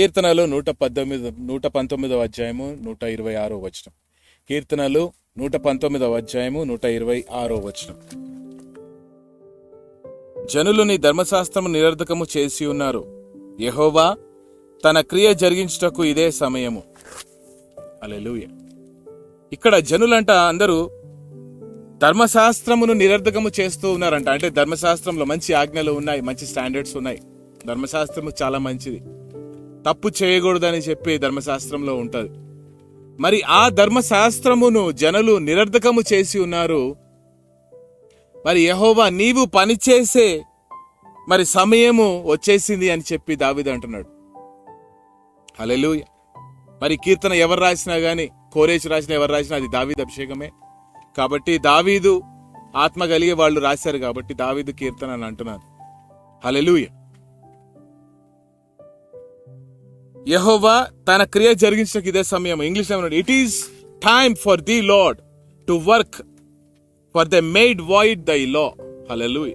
కీర్తనలు నూట పద్దెనిమిది నూట పంతొమ్మిదవ అధ్యాయము నూట ఇరవై ఆరో వచనం. కీర్తనలు నూట పంతొమ్మిదవ అధ్యాయము నూట ఇరవై ఆరో వచనం. జనులు నీ ధర్మశాస్త్రము నిరర్ధకము చేసి ఉన్నారు. యహోవా తన క్రియ జరిగించుటకు ఇదే సమయము. అలెలుయ ఇక్కడ జనులంట అందరూ ధర్మశాస్త్రమును నిరర్ధకము చేస్తూ ఉన్నారంట. అంటే ధర్మశాస్త్రంలో మంచి ఆజ్ఞలు ఉన్నాయి మంచి స్టాండర్డ్స్ ఉన్నాయి. ధర్మశాస్త్రము చాలా మంచిది. తప్పు చేయకూడదని చెప్పి ధర్మశాస్త్రంలో ఉంటుంది. మరి ఆ ధర్మశాస్త్రమును జనులు నిరర్ధకము చేసి ఉన్నారు. మరి యహోవా నీవు పనిచేసే మరి సమయము వచ్చేసింది అని చెప్పి దావిది అంటున్నాడు. హల్లెలూయా. మరి కీర్తన ఎవరు రాసినా కానీ కోరేసి రాసినా ఎవరు రాసినా అది దావీదు అభిషేకమే. కాబట్టి దావీదు ఆత్మ కలిగే వాళ్ళు రాశారు కాబట్టి దావీదు కీర్తన అని అంటున్నారు. హల్లెలూయ. యహోవా తన క్రియ జరిగించడానికి ఇదే సమయం. ఇంగ్లీష్ ఏమన్నాడు? It is time for the Lord to work for the made void thy law hello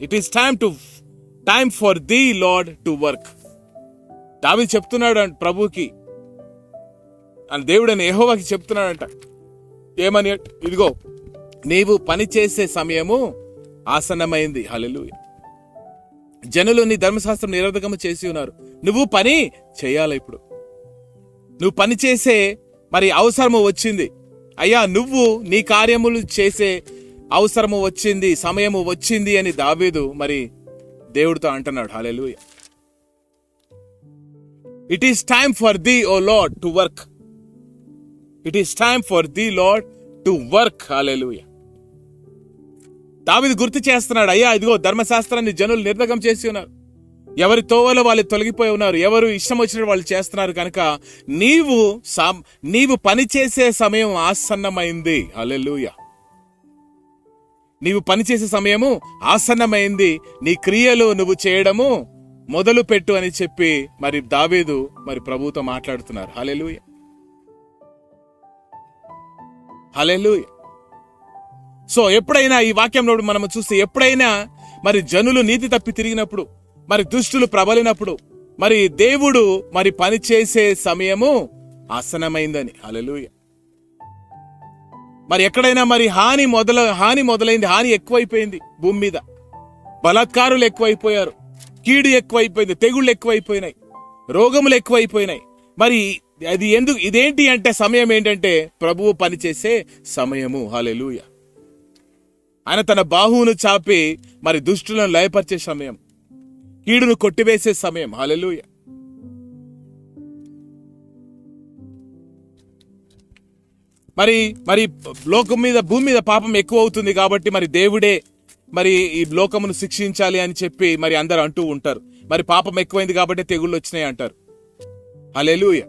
it is time to time for the Lord to work దావి చెప్తున్నాడు అంట ప్రభుకి అని దేవుడు అని యహోవాకి చెప్తున్నాడంట. ఏమని? ఇదిగో నీవు పని చేసే సమయము ఆసన్నమైంది. హలో జనులు నీ ధర్మశాస్త్రం నిరోధకము చేసి ఉన్నారు. నువ్వు పని చేయాలి ఇప్పుడు. నువ్వు పని చేసే మరి అవసరము వచ్చింది. అయ్యా నువ్వు నీ కార్యములు చేసే అవసరము వచ్చింది సమయము వచ్చింది అని దావీదు మరి దేవుడితో అంటున్నాడు. హాలెలు it is time for the O Lord to work it is time for the Lord to work hallelujah దావిది గుర్తు చేస్తున్నాడు అయ్యా ఇదిగో ధర్మశాస్త్రాన్ని జనులు నిర్ధగం చేసి ఉన్నారు. ఎవరి తోవలో వాళ్ళు తొలగిపోయి ఉన్నారు ఎవరు ఇష్టం వచ్చినట్టు వాళ్ళు చేస్తున్నారు కనుక నీవు సామ్- నీవు పని చేసే సమయం ఆసన్నమైంది. అలెలుయ నీవు పని చేసే సమయము ఆసన్నమైంది నీ క్రియలు నువ్వు చేయడము మొదలు పెట్టు అని చెప్పి మరి దావేదు మరి ప్రభుతో మాట్లాడుతున్నారు. హలెలుయ హల్లెలూయ. సో ఎప్పుడైనా ఈ వాక్యంలో మనం చూస్తే ఎప్పుడైనా మరి జనులు నీతి తప్పి తిరిగినప్పుడు మరి దుష్టులు ప్రబలినప్పుడు మరి దేవుడు మరి పని చేసే సమయము ఆసనమైందని. అలలుయ మరి ఎక్కడైనా మరి హాని మొదల హాని మొదలైంది హాని ఎక్కువైపోయింది భూమి మీద. బలాత్కారులు ఎక్కువైపోయారు కీడు ఎక్కువైపోయింది తెగుళ్ళు ఎక్కువైపోయినాయి రోగములు ఎక్కువైపోయినాయి. మరి అది ఎందుకు ఇదేంటి అంటే సమయం ఏంటంటే ప్రభువు పనిచేసే సమయము. హాలెలుయా ఆయన తన బాహువును చాపి మరి దుష్టులను లయపరిచే సమయం. కీడును కొట్టివేసే సమయం. హలలుయ మరి మరి లోకం మీద భూమి మీద పాపం ఎక్కువ అవుతుంది కాబట్టి మరి దేవుడే మరి ఈ లోకమును శిక్షించాలి అని చెప్పి మరి అందరు అంటూ ఉంటారు. మరి పాపం ఎక్కువైంది కాబట్టి తెగుళ్ళు వచ్చినాయి అంటారు. హల్లెలూయ.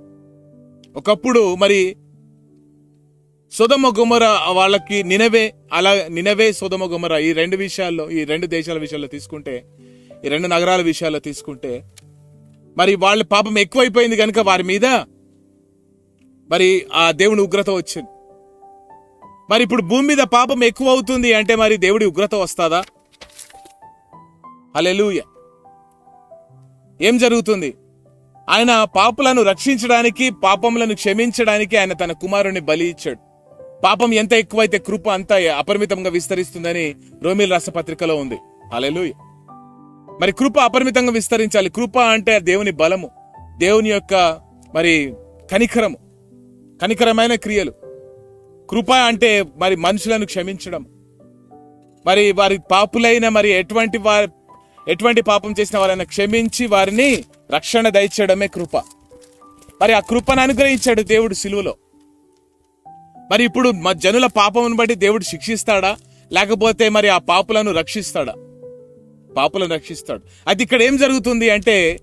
ఒకప్పుడు మరి సుధమ గుమర వాళ్ళకి నినవే అలా నినవే సుధమ గుమర. ఈ రెండు విషయాల్లో ఈ రెండు దేశాల విషయాల్లో తీసుకుంటే ఈ రెండు నగరాల విషయాల్లో తీసుకుంటే మరి వాళ్ళ పాపం ఎక్కువైపోయింది కనుక వారి మీద మరి ఆ దేవుని ఉగ్రత వచ్చింది. మరి ఇప్పుడు భూమి మీద పాపం ఎక్కువ అవుతుంది అంటే మరి దేవుడి ఉగ్రత వస్తుందా? అలెలుయ ఏం జరుగుతుంది? ఆయన పాపులను రక్షించడానికి పాపములను క్షమించడానికి ఆయన తన కుమారుని బలి ఇచ్చాడు. పాపం ఎంత ఎక్కువైతే కృప అంత అపరిమితంగా విస్తరిస్తుందని రోమిల్ రాష్ట్ర పత్రికలో ఉంది. అలెలు మరి కృప అపరిమితంగా విస్తరించాలి. కృప అంటే దేవుని బలము. దేవుని యొక్క మరి కనికరము. కనికరమైన క్రియలు. కృప అంటే మరి మనుషులను క్షమించడం. మరి వారి పాపులైన మరి ఎటువంటి వారి ఎటువంటి పాపం చేసిన వారైనా క్షమించి వారిని రక్షణ దయచేయడమే కృప. మరి ఆ కృపను అనుగ్రహించాడు దేవుడు సిలువలో. మరి ఇప్పుడు మా జనుల పాపమును బట్టి దేవుడు శిక్షిస్తాడా? లేకపోతే మరి ఆ పాపులను రక్షిస్తాడా? పాపులను రక్షిస్తాడు. అది ఇక్కడ ఏం జరుగుతుంది అంటే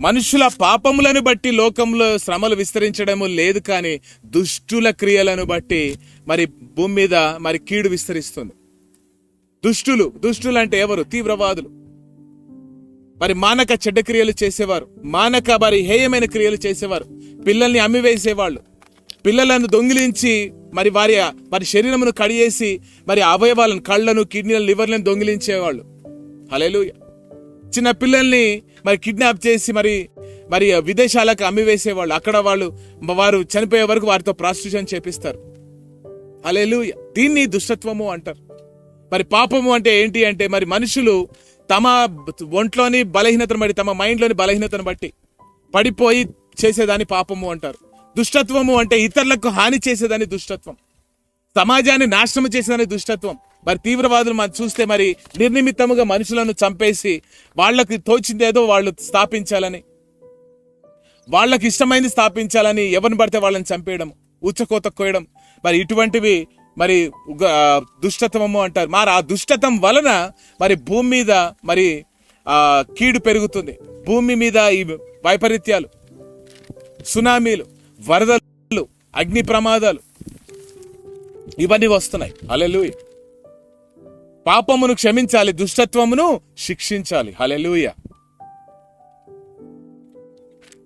మనుషుల పాపములను బట్టి లోకంలో శ్రమలు విస్తరించడము లేదు కానీ దుష్టుల క్రియలను బట్టి మరి భూమి మీద మరి కీడు విస్తరిస్తుంది. దుష్టులు దుష్టులు అంటే ఎవరు? తీవ్రవాదులు. మరి మానక చెడ్డ క్రియలు చేసేవారు. మానక మరి హేయమైన క్రియలు చేసేవారు. పిల్లల్ని అమ్మివేసేవాళ్ళు. పిల్లలను దొంగిలించి మరి వారి వారి శరీరమును కడియేసి మరి అవయవాలను కళ్ళను కిడ్నీలను లివర్లను దొంగిలించేవాళ్ళు. హలేలు చిన్న పిల్లల్ని మరి కిడ్నాప్ చేసి మరి మరి విదేశాలకు అమ్మివేసేవాళ్ళు. అక్కడ వాళ్ళు వారు చనిపోయే వరకు వారితో ప్రాస్టిట్యూషన్ చేపిస్తారు. అలేలు దీన్ని దుష్టత్వము అంటారు. మరి పాపము అంటే ఏంటి అంటే మరి మనుషులు తమ ఒంట్లోని బలహీనతను బట్టి తమ మైండ్లోని బలహీనతను బట్టి పడిపోయి చేసేదాన్ని పాపము అంటారు. దుష్టత్వము అంటే ఇతరులకు హాని చేసేదని దుష్టత్వం. సమాజాన్ని నాశనం చేసేదని దుష్టత్వం. మరి తీవ్రవాదులు మనం చూస్తే మరి నిర్నిమిత్తముగా మనుషులను చంపేసి వాళ్ళకి తోచిందేదో వాళ్ళు స్థాపించాలని వాళ్ళకి ఇష్టమైంది స్థాపించాలని ఎవరిని పడితే వాళ్ళని చంపేయడం ఉచ్చకోత కోయడం. మరి ఇటువంటివి మరి ఉగ- దుష్టత్వము అంటారు. మరి ఆ దుష్టత్వం వలన మరి భూమి మీద మరి కీడు పెరుగుతుంది. భూమి మీద ఈ వైపరీత్యాలు సునామీలు. వరదలు అగ్ని ప్రమాదాలు ఇవన్నీ వస్తున్నాయి. హలెలూయ పాపమును క్షమించాలి దుష్టత్వమును శిక్షించాలి. హలెలుయ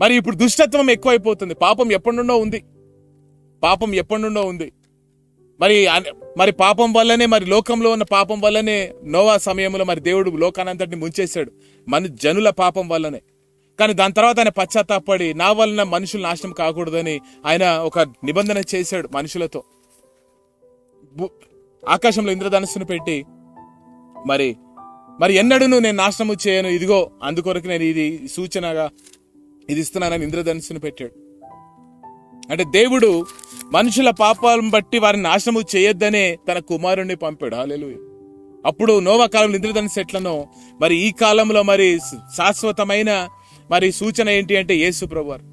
మరి ఇప్పుడు దుష్టత్వం ఎక్కువైపోతుంది. పాపం ఎప్పటి నుండో ఉంది. పాపం ఎప్పటి నుండో ఉంది. మరి మరి పాపం వల్లనే మరి లోకంలో ఉన్న పాపం వల్లనే నోవా సమయంలో మరి దేవుడు లోకానంతటిని ముంచేశాడు. మన జనుల పాపం వల్లనే. కానీ దాని తర్వాత ఆయన పశ్చాత్తాపడి నా వలన మనుషులు నాశనం కాకూడదని ఆయన ఒక నిబంధన చేశాడు మనుషులతో. ఆకాశంలో ఇంద్రధనస్సును పెట్టి మరి మరి ఎన్నడూ నేను నాశనము చేయను ఇదిగో అందుకొరకు నేను ఇది సూచనగా ఇది ఇస్తున్నానని ఇంద్రధనస్సును పెట్టాడు. అంటే దేవుడు మనుషుల పాపాలను బట్టి వారిని నాశనము చేయొద్దనే తన కుమారుణ్ణి పంపాడు. హాలేలు అప్పుడు నోవా కాలంలో ఇంద్రధనస్సు ఎట్లనో మరి ఈ కాలంలో మరి శాశ్వతమైన మరి సూచన ఏంటి అంటే యేసు ప్రభువారు.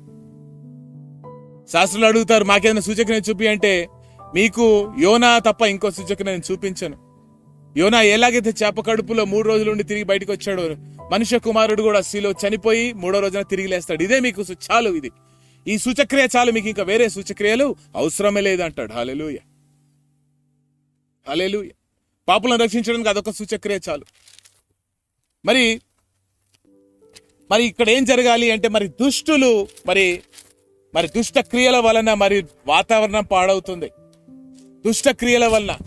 శాస్త్రులు అడుగుతారు మాకేదైనా సూచన చూపి అంటే మీకు యోనా తప్ప ఇంకో సూచక నేను చూపించను. యోనా ఎలాగైతే చేప కడుపులో మూడు రోజుల నుండి తిరిగి బయటకు వచ్చాడో మనుష్య కుమారుడు కూడా శిలో చనిపోయి మూడో రోజున తిరిగి లేస్తాడు. ఇదే మీకు చాలు ఇది. ఈ సూచక్రియ చాలు మీకు ఇంకా వేరే సూచక్రియలు అవసరమే లేదు అంటాడు హాలెలూయ హాలెలూయ పాపులను రక్షించడానికి అదొక సూచక్రియ చాలు. మరి మరి ఇక్కడ ఏం జరగాలి అంటే మరి దుష్టులు మరి మరి దుష్ట క్రియల వలన మరి వాతావరణం పాడవుతుంది. దుష్ట క్రియల వలన.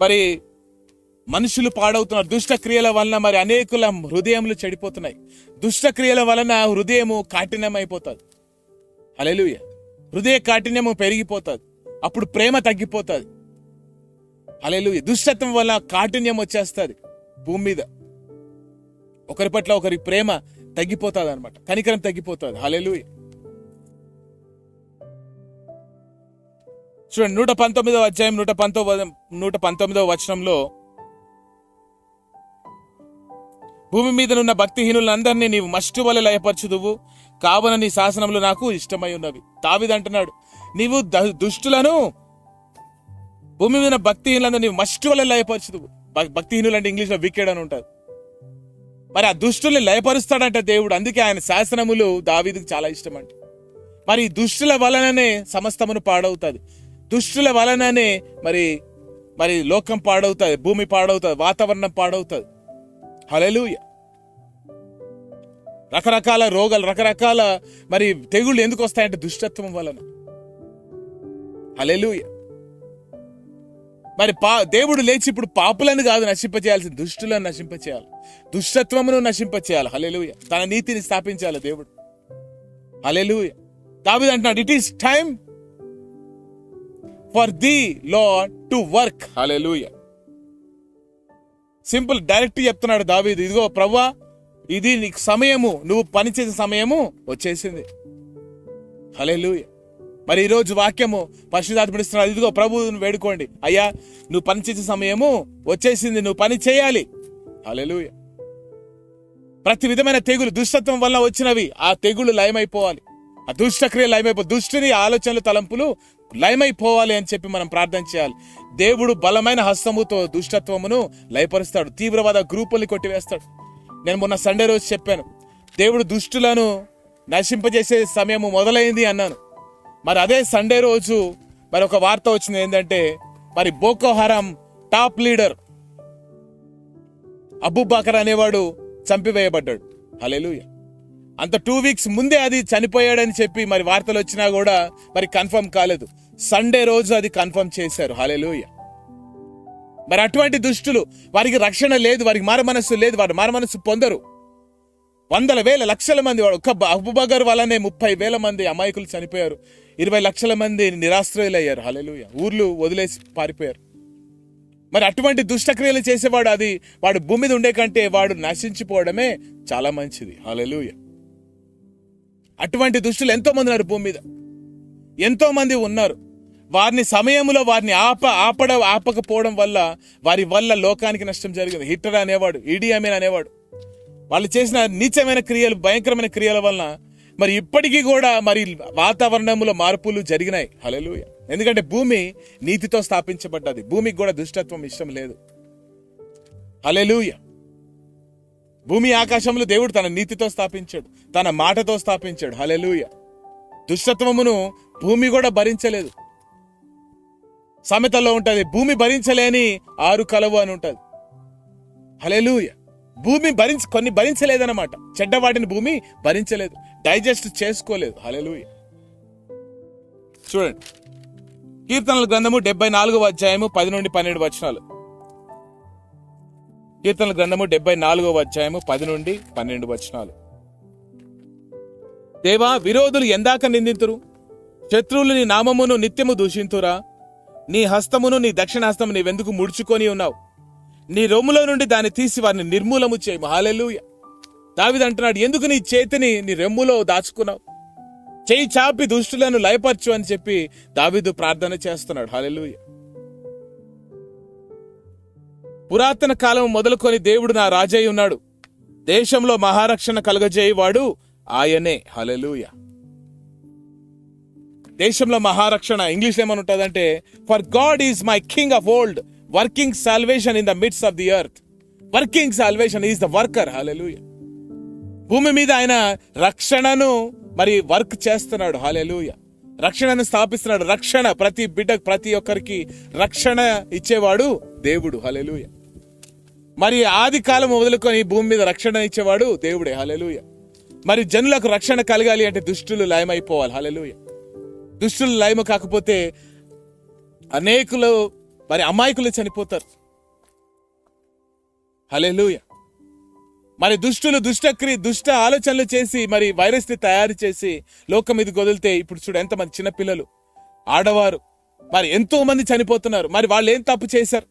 మరి మనుషులు పాడవుతున్నారు. దుష్ట క్రియల వలన మరి అనేకుల హృదయములు చెడిపోతున్నాయి. దుష్ట క్రియల వలన హృదయము కాఠిన్యమైపోతుంది. హల్లెలూయా. హృదయ కాఠిన్యము పెరిగిపోతుంది. అప్పుడు ప్రేమ తగ్గిపోతుంది. హల్లెలూయా. దుష్టత్వం వల్ల కాఠిన్యం వచ్చేస్తుంది భూమి మీద. ఒకరి పట్ల ఒకరి ప్రేమ తగ్గిపోతుంది అనమాట కనికరం తగ్గిపోతుంది. హలెలు చూడండి నూట పంతొమ్మిదవ అధ్యాయం నూట పంతొమ్మిది నూట పంతొమ్మిదవ వచనంలో భూమి మీదనున్న భక్తిహీనులందరినీ నీవు మస్టు వల్ల లయపరచుదువు. కావున నీ శాసనములు నాకు ఇష్టమై ఉన్నవి. తావిది అంటున్నాడు నీవు ద- దుష్టులను భూమి మీద ఉన్న భక్తిహీనులందరూ నీవు మస్టు వల్ల లయపరచుదువు. భక్తిహీనులు అంటే ఇంగ్లీష్లో వికెడ్ అని ఉంటారు. మరి ఆ దుష్టుల్ని లయపరుస్తాడంట దేవుడు. అందుకే ఆయన శాసనములు దావీదుకు చాలా ఇష్టం అంట మరి దుష్టుల వలననే సమస్తమును పాడవుతుంది. దుష్టుల వలననే మరి మరి లోకం పాడవుతుంది భూమి పాడవుతుంది వాతావరణం పాడవుతుంది. హలెలూయ రకరకాల రోగాలు రకరకాల మరి తెగుళ్ళు ఎందుకు వస్తాయంటే దుష్టత్వం వలన. హలెలూయ మరి పా దేవుడు లేచి ఇప్పుడు పాపులను కాదు నశింపచేయాల్సి దుష్టులను నశింపచేయాలి. దుష్టత్వమును నశింపచేయాలి. హలెలుయ తన నీతిని స్థాపించాలి దేవుడు. హలెలుయ దావిది అంటున్నాడు it is time for the Lord to work hallelujah simple direct చెప్తున్నాడు దావీదు ఇదిగో ప్రవ్వా ఇది నీకు సమయము నువ్వు పనిచేసే సమయము వచ్చేసింది. హలెలూయ మరి ఈ రోజు వాక్యము పరిశుధాత్మడిస్తున్నాడు ఇదిగో ప్రభువుని వేడుకోండి. అయ్యా నువ్వు పనిచేసే సమయము వచ్చేసింది. నువ్వు పని చేయాలి. అలెలుయ ప్రతి విధమైన తెగులు దుష్టత్వం వల్ల వచ్చినవి ఆ తెగులు లయమైపోవాలి. ఆ దుష్టక్రియ లయమైపో దుష్టిని ఆలోచనలు తలంపులు లయమైపోవాలి అని చెప్పి మనం ప్రార్థన చేయాలి. దేవుడు బలమైన హస్తముతో దుష్టత్వమును లయపరుస్తాడు. తీవ్రవాద గ్రూపుల్ని కొట్టివేస్తాడు. నేను మొన్న సండే రోజు చెప్పాను. దేవుడు దుష్టులను నశింపజేసే సమయము మొదలైంది అన్నాను. మరి అదే సండే రోజు మరి ఒక వార్త వచ్చింది ఏంటంటే మరి బోకో టాప్ లీడర్ అబుబాకర్ అనేవాడు చంపివేయబడ్డాడు. హలెలూయ అంత టూ వీక్స్ ముందే అది చనిపోయాడని చెప్పి మరి వార్తలు వచ్చినా కూడా మరి కన్ఫర్మ్ కాలేదు. సండే రోజు అది కన్ఫర్మ్ చేశారు. హలెలూయ మరి అటువంటి దుష్టులు వారికి రక్షణ లేదు వారికి మారమనస్సు లేదు వారు మారమనస్సు పొందరు. వందల వేల లక్షల మంది వాడు. ఒక్క అబుబగర్ వల్లనే ముప్పై వేల మంది అమాయకులు చనిపోయారు. ఇరవై లక్షల మంది నిరాశ్రయులయ్యారు. హలెలుయ ఊర్లు వదిలేసి పారిపోయారు. మరి అటువంటి దుష్టక్రియలు చేసేవాడు అది వాడు భూమి మీద ఉండే కంటే వాడు నశించిపోవడమే చాలా మంచిది. హలెలుయ అటువంటి దుష్టులు ఎంతో మంది ఉన్నారు భూమి మీద ఎంతో మంది ఉన్నారు. వారిని సమయంలో వారిని ఆప ఆపడ ఆపకపోవడం వల్ల వారి వల్ల లోకానికి నష్టం జరిగింది. హిట్టర్ అనేవాడు ఈడీ అనేవాడు. వాళ్ళు చేసిన నీచమైన క్రియలు భయంకరమైన క్రియల వలన మరి ఇప్పటికీ కూడా మరి వాతావరణంలో మార్పులు జరిగినాయి. హలలుయ ఎందుకంటే భూమి నీతితో స్థాపించబడ్డది. భూమికి కూడా దుష్టత్వం ఇష్టం లేదు. హల్లెలూయ. భూమి ఆకాశంలో దేవుడు తన నీతితో స్థాపించాడు. తన మాటతో స్థాపించాడు. హల్లెలూయ. దుష్టత్వమును భూమి కూడా భరించలేదు. సామెతల్లో ఉంటుంది. భూమి భరించలేని ఆరు కలవు అని ఉంటుంది. హల్లెలూయ. భూమి భరించి కొన్ని భరించలేదన్నమాట. చెడ్డవాటిని భూమి భరించలేదు. డైజెస్ట్ చేసుకోలేదు. హల్లెలూయ. చూడండి. కీర్తనల గ్రంథము డెబ్బై నాలుగవ అధ్యాయము పది నుండి పన్నెండు వచనాలు. కీర్తనల గ్రంథము డెబ్బై నాలుగవ అధ్యాయము పది నుండి పన్నెండు వచనాలు. దేవా విరోధులు ఎందాక నిందితురు? శత్రువులు నీ నామమును నిత్యము దూషింతురా? నీ హస్తమును నీ దక్షిణ హస్తము నీవెందుకు ముడుచుకొని ఉన్నావు? నీ రొమ్ములో నుండి దాన్ని తీసి వారిని నిర్మూలము చేయము. హాలెలూయ దావిది అంటున్నాడు ఎందుకు నీ చేతిని నీ రెమ్ములో దాచుకున్నావు? చేయి చాపి దుష్టులను లయపరచు అని చెప్పి దావిదు ప్రార్థన చేస్తున్నాడు. హాలెలుయ పురాతన కాలం మొదలుకొని దేవుడు నా రాజయ్య ఉన్నాడు. దేశంలో మహారక్షణ కలగజేయవాడు ఆయనే. హలెలుయ దేశంలో మహారక్షణ ఇంగ్లీష్ ఏమని ఉంటుందంటే for God is my king of old working salvation in the midst of the earth working salvation is the worker hallelujah భూమి మీద ఆయన రక్షణను మరి వర్క్ చేస్తున్నాడు హాలెలుయ రక్షణను స్థాపిస్తున్నాడు రక్షణ ప్రతి బిడ్డ ప్రతి ఒక్కరికి రక్షణ ఇచ్చేవాడు దేవుడు హలెలూయ మరి ఆది కాలం మొదలుకొని భూమి మీద రక్షణ ఇచ్చేవాడు దేవుడే హలెలూయ మరి జనులకు రక్షణ కలగాలి అంటే దుష్టులు లయమైపోవాలి హలెలూయ దుష్టులు లయము కాకపోతే అనేకులు మరి అమాయకులు చనిపోతారు. హలేలుయ మరి దుష్టులు దుష్టక్రి దుష్ట ఆలోచనలు చేసి మరి వైరస్ని తయారు చేసి లోకం మీద వదిలితే ఇప్పుడు చూడు ఎంతమంది చిన్నపిల్లలు ఆడవారు మరి ఎంతో మంది చనిపోతున్నారు. మరి వాళ్ళు ఏం తప్పు చేశారు?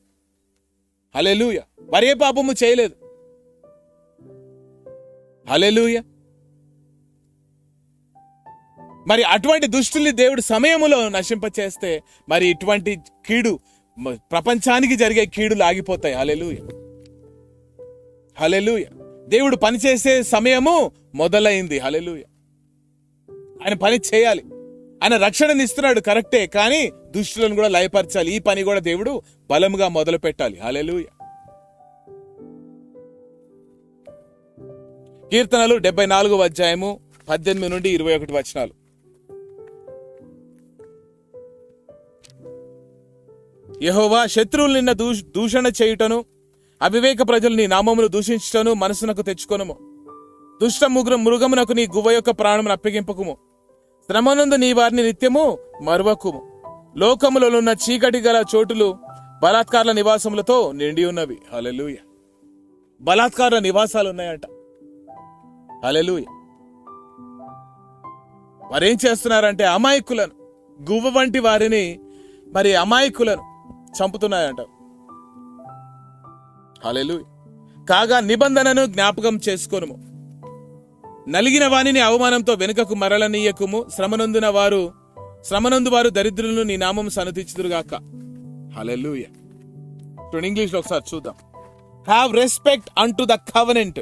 హలెలూయ మరి ఏ పాపము చేయలేదు? హలెలూయ మరి అటువంటి దుష్టుల్ని దేవుడు సమయములో నశింపచేస్తే మరి ఇటువంటి కీడు ప్రపంచానికి జరిగే కీడులు ఆగిపోతాయి. హలెలుయ హలెలుయ దేవుడు పనిచేసే సమయము మొదలైంది. హలెలుయ ఆయన పని చేయాలి. ఆయన రక్షణని ఇస్తున్నాడు కరెక్టే కానీ దుష్టులను కూడా లయపరచాలి. ఈ పని కూడా దేవుడు బలముగా మొదలు పెట్టాలి హలెలుయ కీర్తనలు డెబ్బై నాలుగవ అధ్యాయము పద్దెనిమిది నుండి ఇరవై ఒకటి వచనాలు. యహోవా శత్రువులు నిన్న దూ దూషణ చేయుటను అవివేక ప్రజలు నీ నామమును దూషించుటను మనసునకు తెచ్చుకొనుము. దుష్ట ముగ్గురు మృగమునకు నీ గువ్వ యొక్క ప్రాణమును అప్పగింపకుము. శ్రమనందు నీ వారిని నిత్యము మరువకుము. లోకములనున్న చీకటి గల చోటులు బలాత్కారుల నివాసములతో నిండి ఉన్నవి. హలెలూయ బలాత్కారుల నివాసాలు ఉన్నాయంట హలెలూయ వారేం చేస్తున్నారంటే అమాయకులను గువ్వ వంటి వారిని మరి అమాయకులను చంపుతున్నాయంట. హల్లెలూయా. కాగా నిబంధనను జ్ఞాపకం చేసుకోనుము. నలిగిన వానిని అవమానంతో వెనుకకు మరలనీయకుము. శ్రమనందున వారు శ్రమనందు వారు దరిద్రులను నీ నామం సన్నతించుదురుగాక హల్లెలూయా. ఇప్పుడు ఇంగ్లీష్ ఒకసారి చూద్దాం. Have respect unto the covenant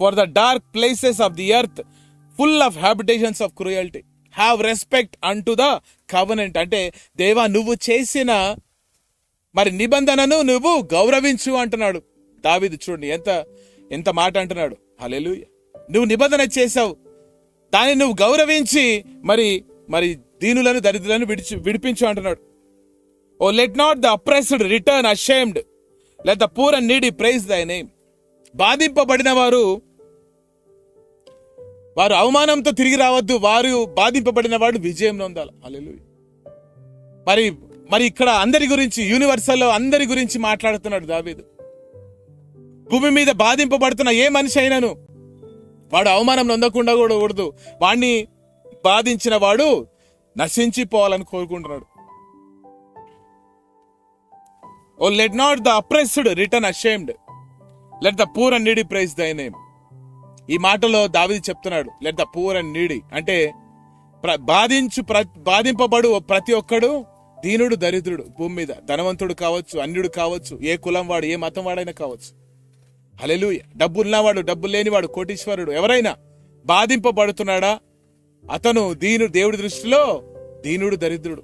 for the dark places of the earth full of habitations of cruelty have respect unto the covenant అంటే దేవా నువ్వు చేసిన మరి నిబంధనను నువ్వు గౌరవించు అంటున్నాడు. దావీదు చూడండి ఎంత ఎంత మాట అంటున్నాడు. హలెలు నువ్వు నిబంధన చేసావు దాన్ని నువ్వు గౌరవించి మరి మరి దీనులను దరిద్రులను విడిచి విడిపించు అంటున్నాడు. O let not the oppressed return ashamed let the poor and needy praise thy name బాధింపబడిన వారు వారు అవమానంతో తిరిగి రావద్దు. వారు బాధింపబడిన వాడు విజయం నొందాలి. హల్లెలూయ. మరి మరి ఇక్కడ అందరి గురించి యూనివర్సల్లో అందరి గురించి మాట్లాడుతున్నాడు దావీదు. భూమి మీద బాధింపబడుతున్న ఏ మనిషి అయినను వాడు అవమానం నొందకుండా కూడా కూడదు వాడిని బాధించిన వాడు నశించిపోవాలని కోరుకుంటున్నాడు. O let not the oppressed return ashamed let the poor and needy praise thy name ఈ మాటలో దావిది చెప్తున్నాడు let the poor and needy అంటే బాధించు ప్ర- బాధింపబడు ప్రతి ఒక్కడు దీనుడు దరిద్రుడు భూమి మీద ధనవంతుడు కావచ్చు అన్యుడు కావచ్చు ఏ కులం వాడు ఏ మతం వాడైనా కావచ్చు. హలెలూయ డబ్బు ఉన్నవాడు డబ్బు లేనివాడు కోటీశ్వరుడు ఎవరైనా బాధింపబడుతున్నాడా? అతను దీను దేవుడి దృష్టిలో దీనుడు దరిద్రుడు.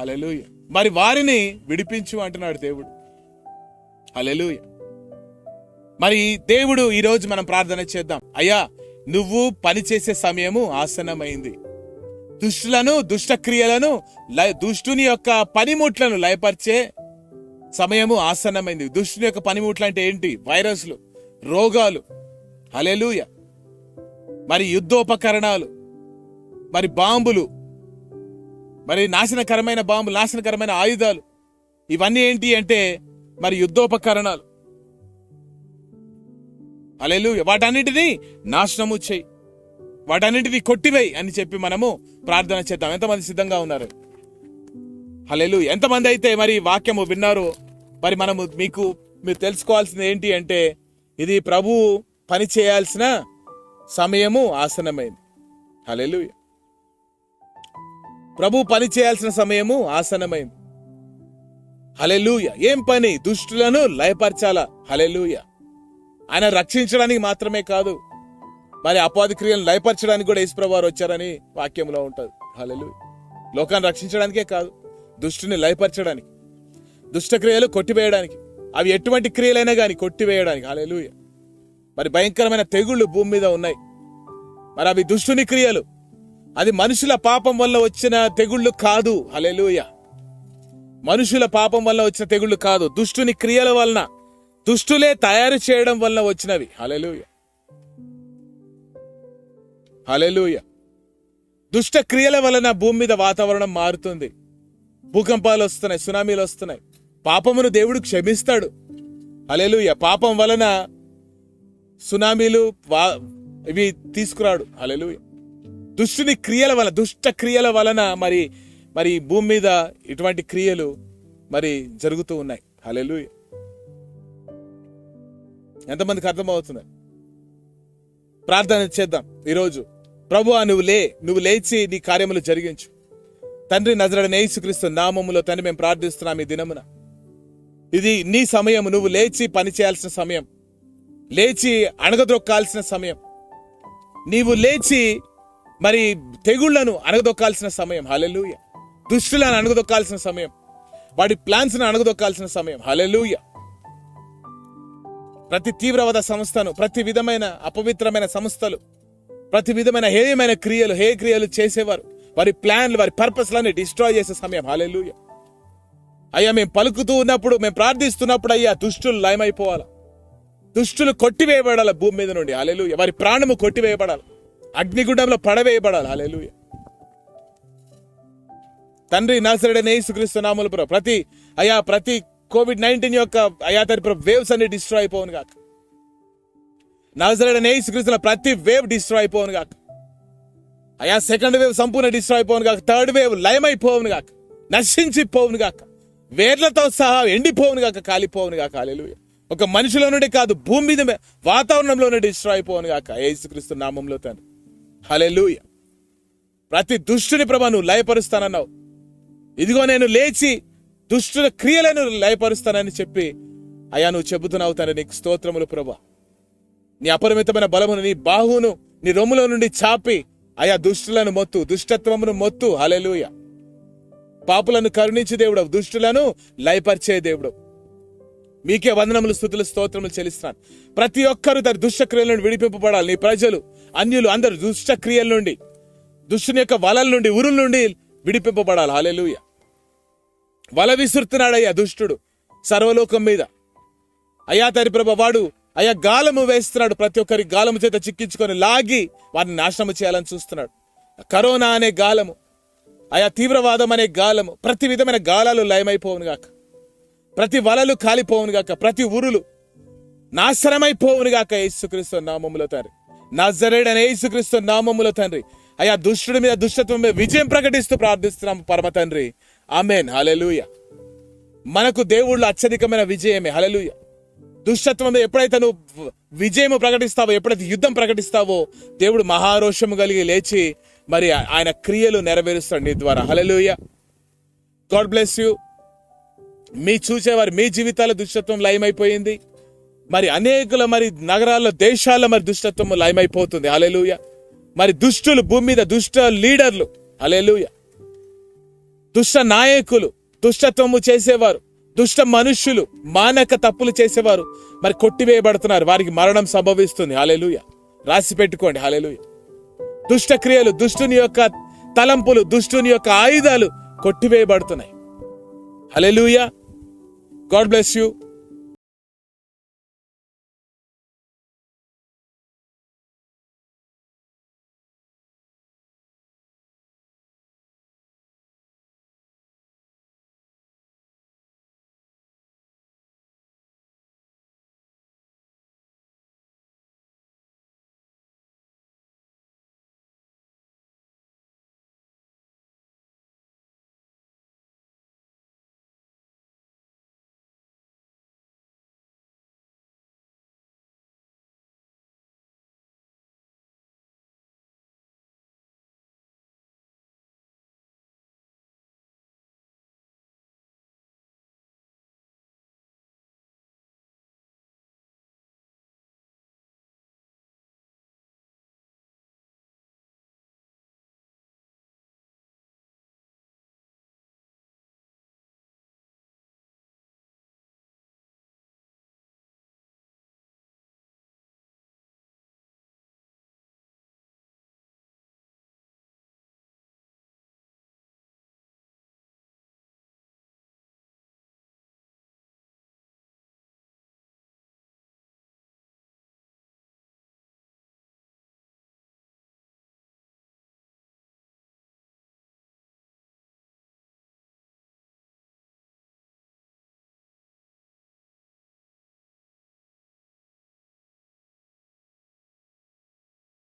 హలెలూయ మరి వారిని విడిపించు అంటున్నాడు దేవుడు. హలెలూయ మరి దేవుడు ఈరోజు మనం ప్రార్థన చేద్దాం. అయ్యా నువ్వు పనిచేసే సమయము ఆసనమైంది దుష్టులను దుష్టక్రియలను దుష్టుని యొక్క పనిముట్లను లయపరిచే సమయము ఆసన్నమైంది. దుష్టుని యొక్క పనిముట్లు అంటే ఏంటి? వైరస్లు రోగాలు. హలెలూయ మరి యుద్ధోపకరణాలు. మరి బాంబులు. మరి నాశనకరమైన బాంబులు నాశనకరమైన ఆయుధాలు. ఇవన్నీ ఏంటి అంటే మరి యుద్ధోపకరణాలు. అలెలు వాటన్నిటినీ నాశనము చేయి. వాటన్నిటిని కొట్టివేయి అని చెప్పి మనము ప్రార్థన చేద్దాం. ఎంతమంది సిద్ధంగా ఉన్నారు? హలేలు ఎంతమంది అయితే మరి వాక్యము విన్నారో? మరి మనము మీకు మీరు తెలుసుకోవాల్సింది ఏంటి అంటే ఇది ప్రభు పని చేయాల్సిన సమయము ఆసనమైంది. హలేలు ప్రభు పని చేయాల్సిన సమయము ఆసనమైంది. హలెలూయ ఏం పని? దుష్టులను లయపరచాలా? హలెలూయ ఆయన రక్షించడానికి మాత్రమే కాదు మరి అపాధి క్రియలను లయపరచడానికి కూడా యేసుప్రభువారు వచ్చారని వాక్యంలో ఉంటుంది. హలెలూయ లోకాన్ని రక్షించడానికే కాదు దుష్టుని లయపరచడానికి దుష్టక్రియలు కొట్టివేయడానికి అవి ఎటువంటి క్రియలైనా కానీ కొట్టివేయడానికి హలెలూయ మరి భయంకరమైన తెగుళ్ళు భూమి మీద ఉన్నాయి. మరి అవి దుష్టుని క్రియలు. అది మనుషుల పాపం వల్ల వచ్చిన తెగుళ్ళు కాదు హలెలుయ మనుషుల పాపం వల్ల వచ్చిన తెగుళ్ళు కాదు దుష్టుని క్రియల వలన దుష్టులే తయారు చేయడం వల్ల వచ్చినవి హలెలూయ హలెలూయ దుష్ట క్రియల వలన భూమి మీద వాతావరణం మారుతుంది. భూకంపాలు వస్తున్నాయి సునామీలు వస్తున్నాయి. పాపమును దేవుడు క్షమిస్తాడు. హలెలూయ పాపం వలన సునామీలు వా ఇవి తీసుకురాడు. హలెలూయ దుష్టుని క్రియల వలన దుష్ట క్రియల వలన మరి మరి భూమి మీద ఇటువంటి క్రియలు మరి జరుగుతూ ఉన్నాయి. హలెలూయ ఎంతమందికి అర్థమవుతుంది ప్రార్థన చేద్దాం. ఈరోజు ప్రభు నువ్వు లే నువ్వు లేచి నీ కార్యములు జరిగించు. తండ్రి నజరడ నేసుక్రీస్తు నామములో తండ్రి మేము ప్రార్థిస్తున్నాం ఈ దినమున. ఇది నీ సమయం నువ్వు లేచి పని చేయాల్సిన సమయం. లేచి అణగదొక్కాల్సిన సమయం. నీవు లేచి మరి తెగుళ్ళను అణగదొక్కాల్సిన సమయం. హలెలూయ దుష్టులను అణగదొక్కాల్సిన సమయం. వాడి ప్లాన్స్ను అణగదొక్కాల్సిన సమయం. హలెలూయ ప్రతి తీవ్రవాద సంస్థను ప్రతి విధమైన అపవిత్రమైన సంస్థలు ప్రతి విధమైన హేయమైన క్రియలు హే క్రియలు చేసేవారు. వారి ప్లాన్లు వారి పర్పస్లన్నీ డిస్ట్రాయ్ చేసే సమయం. హాలెలూయ. అయ్యా మేము పలుకుతూ ఉన్నప్పుడు మేము ప్రార్థిస్తున్నప్పుడు అయ్యా దుష్టులు లయమైపోవాలా? దుష్టులు కొట్టివేయబడాలి భూమి మీద నుండి? హాలెలూయ. వారి ప్రాణము కొట్టివేయబడాలి? అగ్నిగుండంలో పడవేయబడాలి? హాలెలూయ. తండ్రి నాసరుడైన యేసుక్రీస్తు నామములు ప్రతి అయా ప్రతి కోవిడ్ నైన్టీన్ యొక్క అయా తరపు వేవ్స్ అన్ని డిస్ట్రాయ్ అయిపోవును కాక నజరడనే యేసుక్రీస్తుల ప్రతి వేవ్ డిస్ట్రాయ్ అయిపోవును కాక అయా సెకండ్ వేవ్ సంపూర్ణ డిస్ట్రాయ్ అయిపోవును కాక థర్డ్ వేవ్ లయమైపోవును కాక నశించిపోవును కాక వేర్లతో సహా ఎండిపోవును కాక కాలిపోవును కాక హల్లెలూయ. ఒక మనిషిలో నుండి కాదు భూమి మీద వాతావరణంలో నుండి డిస్ట్రాయ్ అయిపోవును కాక యేసుక్రీస్తు నామంలో తను హలెలుయ ప్రతి దుష్టుని ప్రభా నువ్వు లయపరుస్తానన్నావు. ఇదిగో నేను లేచి దుష్టుల క్రియలను లయపరుస్తానని చెప్పి అయా నువ్వు చెబుతున్నావు తన నీకు స్తోత్రములు ప్రభా. నీ అపరిమితమైన బలమును నీ బాహును నీ రొమ్ములో నుండి చాపి అయా దుష్టులను మొత్తు దుష్టత్వమును మొత్తు. హలెలుయ పాపులను కరుణించి దేవుడు దుష్టులను లయపరిచే దేవుడు మీకే వందనములు స్థుతులు స్తోత్రములు చెల్లిస్తున్నాను. ప్రతి ఒక్కరు తన దుష్టక్రియల నుండి విడిపింపబడాలి. నీ ప్రజలు అన్యులు అందరు దుష్టక్రియల నుండి దుష్టుని యొక్క వలల నుండి ఉరుల నుండి విడిపింపబడాలి. హాలెలూయ వల విసురుతున్నాడయ్యా దుష్టుడు సర్వలోకం మీద. అయ్యా తరి ప్రభ వాడు అయ్యా గాలము వేస్తున్నాడు ప్రతి ఒక్కరి గాలము చేత చిక్కించుకొని లాగి వారిని నాశనము చేయాలని చూస్తున్నాడు. కరోనా అనే గాలము ఆయా తీవ్రవాదం అనే గాలము ప్రతి విధమైన గాలాలు లయమైపోవును గాక. ప్రతి వలలు కాలిపోవును గాక ప్రతి ఉరులు నాశనమైపోవును గాక యేసుక్రీస్తు నామములో తండ్రి. అనే యేసుక్రీస్తు నామములో తండ్రి. అయా దుష్టుడి మీద దుష్టత్వం మీద విజయం ప్రకటిస్తూ ప్రార్థిస్తున్నాము పరమ తండ్రి. ఆమెన్. హలెలుయ మనకు దేవుళ్ళు అత్యధికమైన విజయమే. హల్లెలూయ. దుష్టత్వం మీద ఎప్పుడైతే నువ్వు విజయం ప్రకటిస్తావో ఎప్పుడైతే యుద్ధం ప్రకటిస్తావో దేవుడు మహారోషము కలిగి లేచి మరి ఆయన క్రియలు నెరవేరుస్తాడు నీ ద్వారా. హలలుయ గాడ్ బ్లెస్ యూ మీ చూసేవారు మీ జీవితాల దుష్టత్వం లయమైపోయింది. మరి అనేకుల మరి నగరాల్లో దేశాల్లో మరి దుష్టత్వం లయమైపోతుంది. హల్లెలూయ మరి దుష్టులు భూమి మీద దుష్ట లీడర్లు. హల్లెలూయ దుష్ట నాయకులు దుష్టత్వము చేసేవారు. దుష్ట మనుష్యులు మానక తప్పులు చేసేవారు. మరి కొట్టివేయబడుతున్నారు. వారికి మరణం సంభవిస్తుంది. హాలేలుయ రాసి పెట్టుకోండి. హాలేలుయ దుష్ట క్రియలు దుష్టుని యొక్క తలంపులు దుష్టుని యొక్క ఆయుధాలు కొట్టివేయబడుతున్నాయి. హల్లెలూయా. God bless you.